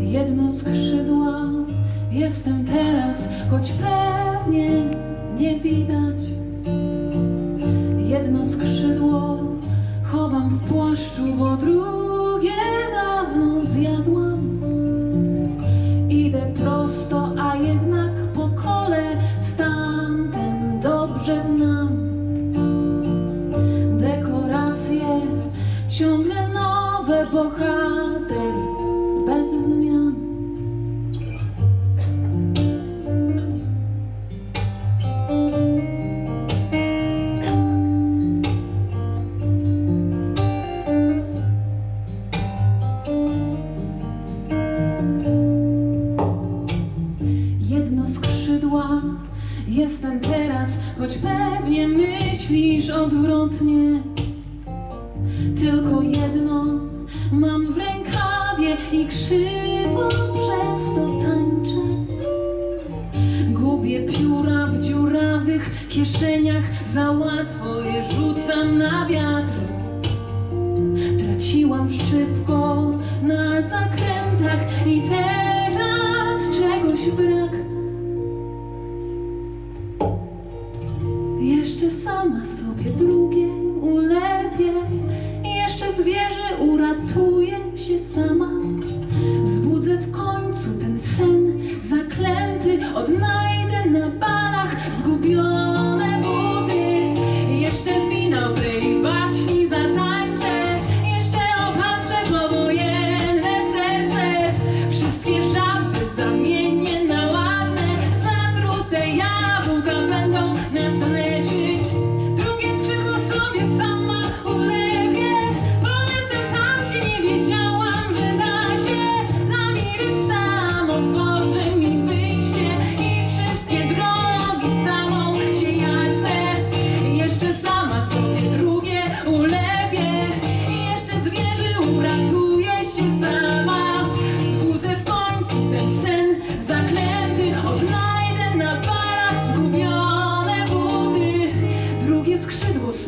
Jedno skrzydła jestem teraz, choć pewnie nie widać. Jedno skrzydło chowam w płaszczu, bo drugie dawno zjadłam. Idę prosto, a jednak po kole stan ten dobrze znam. Bohater bez zmian. jedno skrzydła Jestem teraz, choć pewnie myślisz odwrotnie Tylko jedno mam w rękawie i krzywo przez to tańczę Gubię pióra w dziurawych kieszeniach Za łatwo je rzucam na wiatr Traciłam szybko na zakrętach i teraz czegoś brak. Jeszcze sama sobie drugie sama.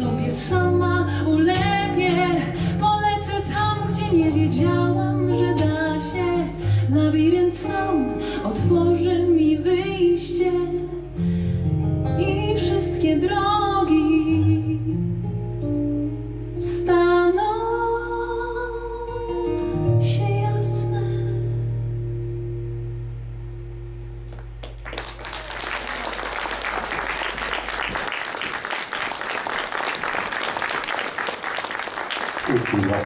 Skrzydło sobie sama y las